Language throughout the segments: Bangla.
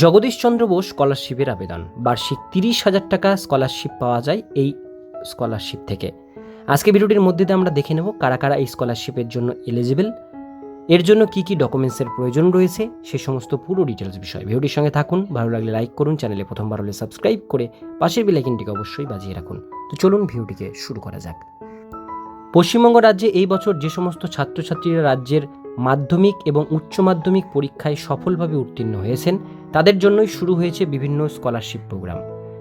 জগদীশচন্দ্র বোস স্কলারশিপের আবেদন। বার্ষিক তিরিশ হাজার টাকা স্কলারশিপ পাওয়া যায় এই স্কলারশিপ থেকে। আজকে ভিডিওটির মধ্যে দিয়ে আমরা দেখে নেব কারা কারা এই স্কলারশিপের জন্য এলিজিবল এর জন্য কি কি ডকুমেন্টসের প্রয়োজন রয়েছে, সে সমস্ত পুরো ডিটেলস বিষয়। ভিডিওটির সঙ্গে থাকুন, ভালো লাগলে লাইক করুন, চ্যানেলে প্রথমবার হলে সাবস্ক্রাইব করে পাশের বেলাইকিনটিকে অবশ্যই বাজিয়ে রাখুন। তো চলুন ভিডিওটিকে শুরু করা যাক। পশ্চিমবঙ্গ রাজ্যে এই বছর যে সমস্ত ছাত্রছাত্রীরা রাজ্যের মাধ্যমিক এবং উচ্চ মাধ্যমিক পরীক্ষায় সফলভাবে উত্তীর্ণ হয়েছেন তাদের জন্যই শুরু হয়েছে বিভিন্ন স্কলারশিপ প্রোগ্রাম।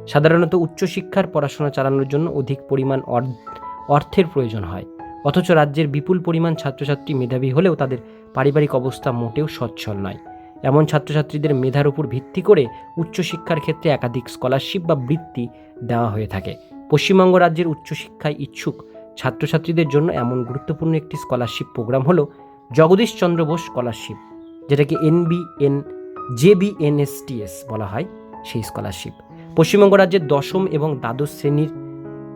সাধারণত উচ্চশিক্ষার পড়াশোনা চালানোর জন্য অধিক পরিমাণ অর- অর্থের প্রয়োজন হয়। অথচ রাজ্যের বিপুল পরিমাণ ছাত্রছাত্রী মেধাবী হলেও তাদের পারিবারিক অবস্থা মোটেও সচ্ছল নয়। এমন ছাত্রছাত্রীদের মেধার উপর ভিত্তি করে উচ্চশিক্ষার ক্ষেত্রে একাধিক স্কলারশিপ বা বৃত্তি দেওয়া হয়ে থাকে। পশ্চিমবঙ্গ রাজ্যের উচ্চশিক্ষায় ইচ্ছুক ছাত্রছাত্রীদের জন্য এমন গুরুত্বপূর্ণ একটি স্কলারশিপ প্রোগ্রাম হলো জগদীশ চন্দ্র বোস স্কলারশিপ, যেটাকে এনবিএন জেবিএনএসটিএস বলা হয় সেই স্কলারশিপ পশ্চিমবঙ্গ রাজ্যের দশম এবং দ্বাদশ শ্রেণির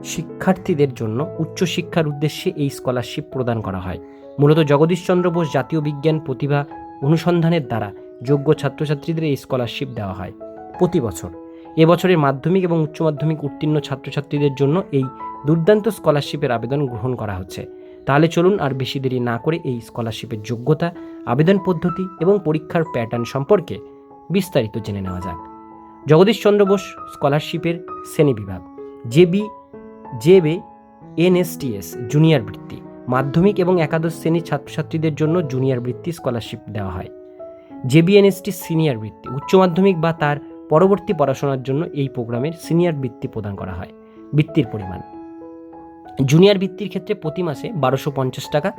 শিক্ষার্থীদের জন্য উচ্চশিক্ষার উদ্দেশ্যে এই স্কলারশিপ প্রদান করা হয়। মূলত জগদীশচন্দ্র বোস জাতীয় বিজ্ঞান প্রতিভা অনুসন্ধানের দ্বারা যোগ্য ছাত্রছাত্রীদের এই স্কলারশিপ দেওয়া হয় প্রতি বছর। এবছরের মাধ্যমিক এবং উচ্চ মাধ্যমিক উত্তীর্ণ ছাত্রছাত্রীদের জন্য এই দুর্দান্ত স্কলারশিপের আবেদন গ্রহণ করা হচ্ছে। তাহলে চলুন আর বেশি দেরি না করে এই স্কলারশিপের যোগ্যতা, আবেদন পদ্ধতি এবং পরীক্ষার প্যাটার্ন সম্পর্কে বিস্তারিত জেনে নেওয়া যাক। জগদীশচন্দ্র বোস স্কলারশিপের শ্রেণীবিভাগ জেবি জেবে এনএসটিএস জুনিয়র বৃত্তি, মাধ্যমিক এবং একাদশ শ্রেণির ছাত্রছাত্রীদের জন্য জুনিয়র বৃত্তি স্কলারশিপ দেওয়া হয়। জেবিএনএসটি সিনিয়র বৃত্তি, উচ্চ মাধ্যমিক বা তার পরবর্তী পড়াশোনার জন্য এই প্রোগ্রামের সিনিয়র বৃত্তি প্রদান করা হয়। বৃত্তির পরিমাণ জুনিয়র বৃত্তির ক্ষেত্রে প্রতি মাসে বারোশো পঞ্চাশ টাকা,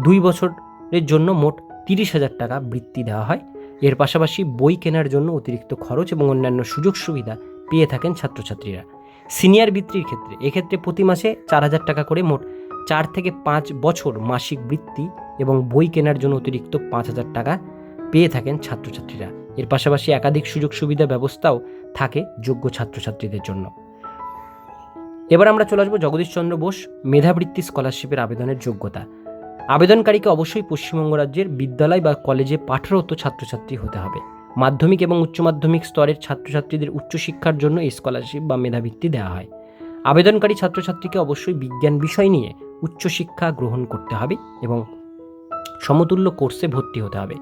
দুই বছরের জন্য মোট তিরিশ হাজার টাকা বৃত্তি দেওয়া হয়। এর পাশাপাশি বই কেনার জন্য অতিরিক্ত খরচ এবং অন্যান্য সুযোগ সুবিধা পেয়ে থাকেন ছাত্রছাত্রীরা। সিনিয়র বৃত্তির ক্ষেত্রে, এক্ষেত্রে প্রতি মাসে চার হাজার টাকা করে মোট চার থেকে পাঁচ বছর মাসিক বৃত্তি এবং বই কেনার জন্য অতিরিক্ত পাঁচ হাজার টাকা পেয়ে থাকেন ছাত্রছাত্রীরা। এর পাশাপাশি একাধিক সুযোগ সুবিধা ব্যবস্থাও থাকে যোগ্য ছাত্রছাত্রীদের জন্য। এবার আমরা চলে আসব জগদীশচন্দ্র বোস মেধাবৃত্তি স্কলারশিপের আবেদনের যোগ্যতা। আবেদনকারীকে অবশ্যই পশ্চিমবঙ্গ রাজ্যের বিদ্যালয় বা কলেজে পাঠরত ছাত্রছাত্রী হতে হবে। মাধ্যমিক এবং উচ্চ মাধ্যমিক স্তরের ছাত্রছাত্রীদের উচ্চশিক্ষার জন্য এই স্কলারশিপ বা মেধাবৃত্তি দেওয়া হয়। আবেদনকারী ছাত্রছাত্রীকে অবশ্যই বিজ্ঞান বিষয় নিয়ে উচ্চশিক্ষা গ্রহণ করতে হবে এবং সমতুল্য কোর্সে ভর্তি হতে হবে।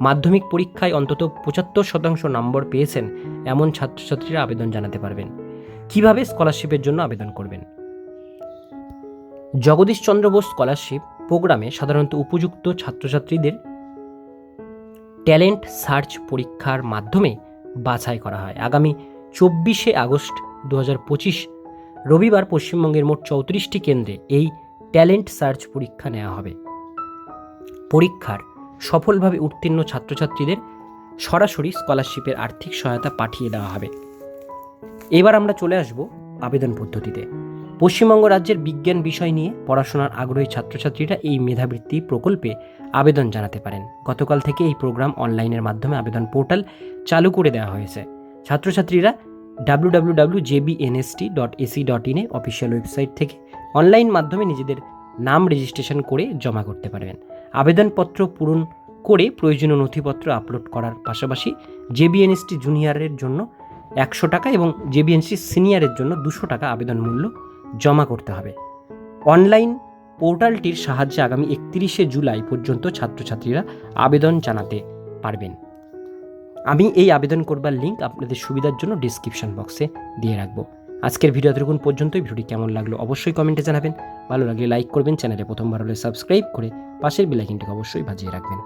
মাধ্যমিক পরীক্ষায় অন্তত পঁচাত্তর শতাংশ নম্বর পেয়েছেন এমন ছাত্রছাত্রীরা আবেদন জানাতে পারবেন। কীভাবে স্কলারশিপের জন্য আবেদন করবেন? জগদীশচন্দ্র বোস স্কলারশিপ প্রোগ্রামে সাধারণত উপযুক্ত ছাত্রছাত্রীদের ট্যালেন্ট সার্চ পরীক্ষার মাধ্যমে বাছাই করা হয়। আগামী চব্বিশে আগস্ট দু হাজার পঁচিশ রবিবার পশ্চিমবঙ্গের মোট চৌত্রিশটি কেন্দ্রে এই ট্যালেন্ট সার্চ পরীক্ষা নেওয়া হবে। পরীক্ষার সফলভাবে উত্তীর্ণ ছাত্রছাত্রীদের সরাসরি স্কলারশিপের আর্থিক সহায়তা পাঠিয়ে দেওয়া হবে। এবার আমরা চলে আসব আবেদন পদ্ধতিতে। পশ্চিমবঙ্গ রাজ্যের বিজ্ঞান বিষয় নিয়ে পড়াশোনার আগ্রহী ছাত্রছাত্রীরা এই মেধাবৃত্তি প্রকল্পে আবেদন জানাতে পারেন। গতকাল থেকে এই প্রোগ্রাম অনলাইনের মাধ্যমে আবেদন পোর্টাল চালু করে দেওয়া হয়েছে। ছাত্রছাত্রীরা W W W dot AC dot official website থেকে অনলাইন মাধ্যমে নিজেদের নাম রেজিস্ট্রেশন করে জমা করতে পারবেন। আবেদনপত্র পূরণ করে প্রয়োজনীয় নথিপত্র আপলোড করার পাশাপাশি জেবিএনএসটি জুনিয়রের জন্য একশো টাকা এবং জেবিএনসি সিনিয়রের জন্য দুশো টাকা আবেদন মূল্য জমা করতে হবে। অনলাইন পোর্টালটির সাহায্যে আগামী একত্রিশে জুলাই পর্যন্ত ছাত্রছাত্রীরা আবেদন জানাতে পারবেন। আমি এই আবেদন করবার লিঙ্ক আপনাদের সুবিধার জন্য ডিসক্রিপশন বক্সে দিয়ে রাখব। আজকের ভিডিও এতটুকুন পর্যন্তই। ভিডিওটি কেমন লাগল অবশ্যই কমেন্টে জানাবেন। ভালো লাগলে লাইক করবেন, চ্যানেলে প্রথমবার হলে সাবস্ক্রাইব করে পাশের বেলাইকিনটিকে অবশ্যই বাজিয়ে রাখবেন।